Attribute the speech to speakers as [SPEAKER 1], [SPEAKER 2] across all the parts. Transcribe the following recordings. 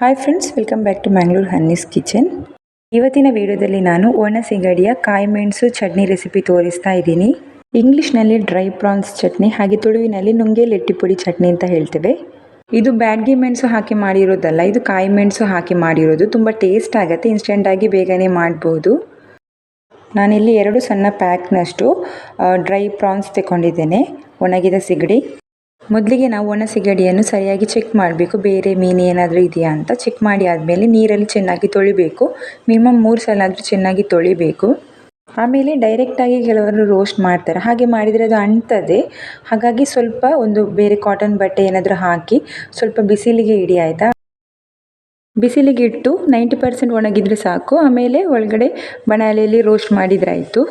[SPEAKER 1] Hi friends welcome back to Mangalore ಹನ್ನೀಸ್ kitchen ಇವತ್ತಿನ ವಿಡಿಯೋದಲ್ಲಿ ನಾನು ಒಣ ಸಿಂಗಡಿಯ ಕಾಯಿ ಮೆಣಸು ಚಟ್ನಿ ರೆಸಿಪಿ ತೋರಿಸ್ತಾ ಇದ್ದೀನಿ. ಇಂಗ್ಲೀಷ್ನಲ್ಲಿ ಡ್ರೈ ಪ್ರಾನ್ಸ್ ಚಟ್ನಿ, ಹಾಗೆ ತುಳುವಿನಲ್ಲಿ ನುಂಗೆ ಲೆಟ್ಟಿ ಪುಡಿ ಚಟ್ನಿ ಅಂತ ಹೇಳ್ತೇವೆ. ಇದು ಬ್ಯಾಡ್ಗಿ ಮೆಣಸು ಹಾಕಿ ಮಾಡಿರೋದಲ್ಲ, ಇದು ಕಾಯಿ ಮೆಣಸು ಹಾಕಿ ಮಾಡಿರೋದು. ತುಂಬ ಟೇಸ್ಟ್ ಆಗುತ್ತೆ ಇನ್ಸ್ಟೆಂಟಾಗಿ ಬೇಗನೆ ಮಾಡ್ಬೋದು. ನಾನಿಲ್ಲಿ ಎರಡು ಸಣ್ಣ ಪ್ಯಾಕ್ನಷ್ಟು ಡ್ರೈ ಪ್ರಾನ್ಸ್ ತಗೊಂಡಿದ್ದೇನೆ ಒಣಗಿದ ಸಿಗಡಿ. ಮೊದಲಿಗೆ ನಾವು ಒಣ ಸಿಗಡಿಯನ್ನು ಸರಿಯಾಗಿ ಚೆಕ್ ಮಾಡಬೇಕು. ಬೇರೆ ಮೀನು ಏನಾದರೂ ಇದೆಯಾ ಅಂತ ಚೆಕ್ ಮಾಡಿ ಆದಮೇಲೆ ನೀರಲ್ಲಿ ಚೆನ್ನಾಗಿ ತೊಳಿಬೇಕು. ಮಿನಿಮಮ್ ಮೂರು ಸಲ ಆದರೂ ಚೆನ್ನಾಗಿ ತೊಳಿಬೇಕು. ಆಮೇಲೆ ಡೈರೆಕ್ಟಾಗಿ ಕೆಲವರು ರೋಸ್ಟ್ ಮಾಡ್ತಾರೆ. ಹಾಗೆ ಮಾಡಿದರೆ ಅದು ಅಂಟದೆ, ಹಾಗಾಗಿ ಸ್ವಲ್ಪ ಒಂದು ಬೇರೆ ಕಾಟನ್ ಬಟ್ಟೆ ಏನಾದರೂ ಹಾಕಿ ಸ್ವಲ್ಪ ಬಿಸಿಲಿಗೆ ಇಡಿ ಆಯಿತಾ? ಬಿಸಿಲಿಗೆ ಇಟ್ಟು ನೈಂಟಿ ಪರ್ಸೆಂಟ್ ಒಣಗಿದರೆ ಸಾಕು. ಆಮೇಲೆ ಒಳಗಡೆ ಬಣಾಲೆಯಲ್ಲಿ ರೋಸ್ಟ್ ಮಾಡಿದ್ರಾಯಿತು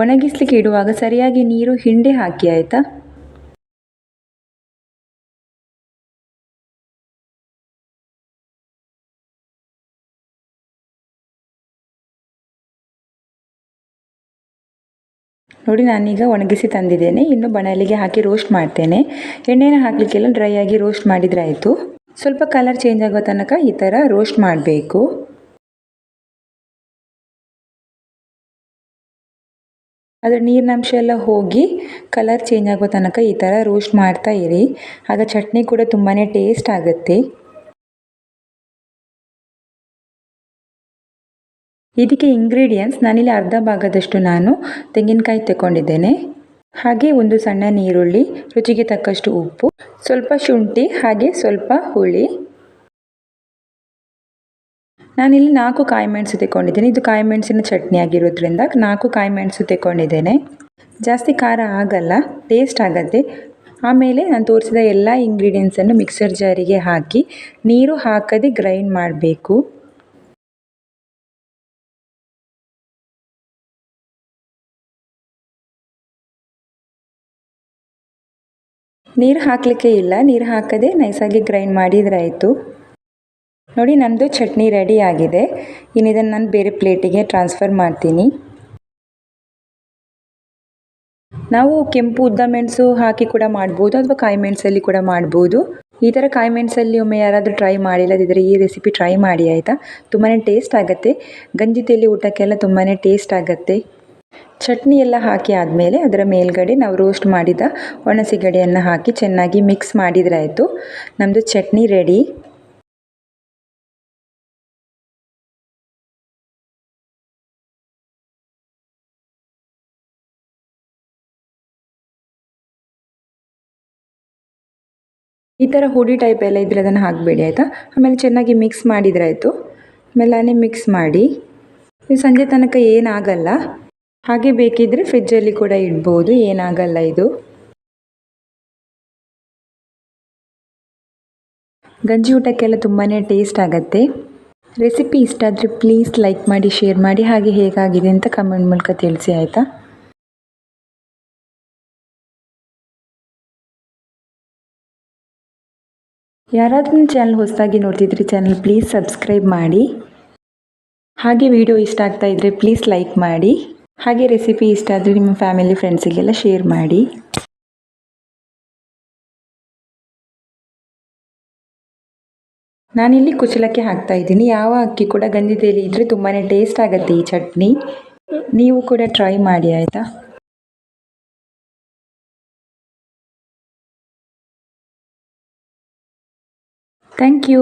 [SPEAKER 1] ಒಣಗಿಸ್ಲಿಕ್ಕೆ ಇಡುವಾಗ ಸರಿಯಾಗಿ ನೀರು ಹಿಂಡಿ ಹಾಕಿ, ಆಯಿತಾ? ನೋಡಿ, ನಾನೀಗ ಒಣಗಿಸಿ ತಂದಿದ್ದೇನೆ. ಇನ್ನು ಬಣಲಿಗೆ ಹಾಕಿ ರೋಸ್ಟ್ ಮಾಡ್ತೇನೆ. ಎಣ್ಣೆನ ಹಾಕಲಿಕ್ಕೆಲ್ಲ ಡ್ರೈ ಆಗಿ ರೋಸ್ಟ್ ಮಾಡಿದರೆ ಆಯಿತು. ಸ್ವಲ್ಪ ಕಲರ್ ಚೇಂಜ್ ಆಗೋ ತನಕ ಈ ಥರ ರೋಸ್ಟ್ ಮಾಡಬೇಕು. ಅದರ ನೀರಿನಂಶ ಎಲ್ಲ ಹೋಗಿ ಕಲರ್ ಚೇಂಜ್ ಆಗೋ ತನಕ ಈ ಥರ ರೋಸ್ಟ್ ಮಾಡ್ತಾ ಇರಿ. ಆಗ ಚಟ್ನಿ ಕೂಡ ತುಂಬಾ ಟೇಸ್ಟ್ ಆಗುತ್ತೆ. ಇದಕ್ಕೆ ಇಂಗ್ರೀಡಿಯೆಂಟ್ಸ್ ನಾನಿಲ್ಲಿ ಅರ್ಧ ಭಾಗದಷ್ಟು ನಾನು ತೆಂಗಿನಕಾಯಿ ತಗೊಂಡಿದ್ದೇನೆ ಹಾಗೆ ಒಂದು ಸಣ್ಣ ನೀರುಳ್ಳಿ, ರುಚಿಗೆ ತಕ್ಕಷ್ಟು ಉಪ್ಪು, ಸ್ವಲ್ಪ ಶುಂಠಿ, ಹಾಗೆ ಸ್ವಲ್ಪ ಹುಳಿ. ನಾನಿಲ್ಲಿ ನಾಲ್ಕು ಕಾಯಿ ಮೆಣಸು ತೆಗೊಂಡಿದ್ದೇನೆ ಇದು ಕಾಯಿ ಮೆಣಸಿನ ಚಟ್ನಿ ಆಗಿರೋದ್ರಿಂದ ನಾಲ್ಕು ಕಾಯಿ ಮೆಣಸು ತೆಗೊಂಡಿದ್ದೇನೆ ಜಾಸ್ತಿ ಖಾರ ಆಗಲ್ಲ ಟೇಸ್ಟ್ ಆಗತ್ತೆ. ಆಮೇಲೆ ನಾನು ತೋರಿಸಿದ ಎಲ್ಲ ಇಂಗ್ರೀಡಿಯೆಂಟ್ಸನ್ನು ಮಿಕ್ಸರ್ ಜಾರಿಗೆ ಹಾಕಿ, ನೀರು ಹಾಕದೆ ಗ್ರೈಂಡ್ ಮಾಡಬೇಕು. ನೀರು ಹಾಕಲಿಕ್ಕೆ ಇಲ್ಲ, ನೀರು ಹಾಕದೆ ನೈಸಾಗಿ ಗ್ರೈಂಡ್ ಮಾಡಿದ್ರಾಯಿತು ನೋಡಿ ನಮ್ಮದು ಚಟ್ನಿ ರೆಡಿ ಆಗಿದೆ. ಇನ್ನು ಇದನ್ನು ನಾನು ಬೇರೆ ಪ್ಲೇಟಿಗೆ ಟ್ರಾನ್ಸ್ಫರ್ ಮಾಡ್ತೀನಿ. ನಾವು ಕೆಂಪು ಉದ್ದ ಮೆಣಸು ಹಾಕಿ ಕೂಡ ಮಾಡ್ಬೋದು, ಅಥವಾ ಕಾಯಿ ಮೆಣಸಲ್ಲಿ ಕೂಡ ಮಾಡ್ಬೋದು. ಈ ಥರ ಕಾಯಿ ಮೆಣಸಲ್ಲಿ ಒಮ್ಮೆ ಯಾರಾದರೂ ಟ್ರೈ ಮಾಡಿಲ್ಲದಿದ್ದರೆ ಈ ರೆಸಿಪಿ ಟ್ರೈ ಮಾಡಿ, ಆಯಿತಾ? ತುಂಬಾ ಟೇಸ್ಟ್ ಆಗುತ್ತೆ. ಗಂಜಿ ತೆಲಿ ಊಟಕ್ಕೆಲ್ಲ ತುಂಬಾ ಟೇಸ್ಟ್ ಆಗುತ್ತೆ. ಚಟ್ನಿ ಎಲ್ಲ ಹಾಕಿ ಆದಮೇಲೆ ಅದರ ಮೇಲ್ಗಡೆ ನಾವು ರೋಸ್ಟ್ ಮಾಡಿದ ಒಣಸಿಗಡೆಯನ್ನು ಹಾಕಿ ಚೆನ್ನಾಗಿ ಮಿಕ್ಸ್ ಮಾಡಿದರೆ ಆಯಿತು. ನಮ್ಮದು ಚಟ್ನಿ ರೆಡಿ ಈ ಥರ ಹುಡಿ ಟೈಪ್ ಎಲ್ಲ ಇದ್ದರೆ ಅದನ್ನು ಹಾಕಬೇಡಿ, ಆಯಿತಾ? ಆಮೇಲೆ ಚೆನ್ನಾಗಿ ಮಿಕ್ಸ್ ಮಾಡಿದ್ರಾಯಿತು ಆಮೇಲೆ ಮಿಕ್ಸ್ ಮಾಡಿ ಇದು ಸಂಜೆ ತನಕ ಏನಾಗಲ್ಲ. ಹಾಗೆ ಬೇಕಿದ್ದರೆ ಫ್ರಿಜ್ಜಲ್ಲಿ ಕೂಡ ಇಡ್ಬೋದು, ಏನಾಗಲ್ಲ ಇದು. ಗಂಜಿ ಊಟಕ್ಕೆಲ್ಲ ತುಂಬಾ ಟೇಸ್ಟ್ ಆಗುತ್ತೆ. ರೆಸಿಪಿ ಇಷ್ಟ ಆದರೆ ಪ್ಲೀಸ್ ಲೈಕ್ ಮಾಡಿ ಶೇರ್ ಮಾಡಿ, ಹಾಗೆ ಹೇಗಾಗಿದೆ ಅಂತ ಕಮೆಂಟ್ ಮೂಲಕ ತಿಳಿಸಿ, ಆಯಿತಾ? ಯಾರಾದರೂ ಚಾನಲ್ ಹೊಸದಾಗಿ ನೋಡ್ತಿದ್ರೆ ಚಾನಲ್ ಪ್ಲೀಸ್ ಸಬ್ಸ್ಕ್ರೈಬ್ ಮಾಡಿ. ಹಾಗೆ ವಿಡಿಯೋ ಇಷ್ಟ ಆಗ್ತಾ ಇದ್ದರೆ ಪ್ಲೀಸ್ ಲೈಕ್ ಮಾಡಿ. ಹಾಗೆ ರೆಸಿಪಿ ಇಷ್ಟ ಆದರೆ ನಿಮ್ಮ ಫ್ಯಾಮಿಲಿ ಫ್ರೆಂಡ್ಸಿಗೆಲ್ಲ ಶೇರ್ ಮಾಡಿ. ನಾನಿಲ್ಲಿ ಕುಚಲಕ್ಕೆ ಹಾಕ್ತಾ ಇದ್ದೀನಿ. ಯಾವ ಅಕ್ಕಿ ಕೂಡ ಗಂಜಿದೇಲಿ ಇದ್ದರೆ ತುಂಬಾ ಟೇಸ್ಟ್ ಆಗುತ್ತೆ ಈ ಚಟ್ನಿ. ನೀವು ಕೂಡ ಟ್ರೈ ಮಾಡಿ, ಆಯಿತಾ? Thank you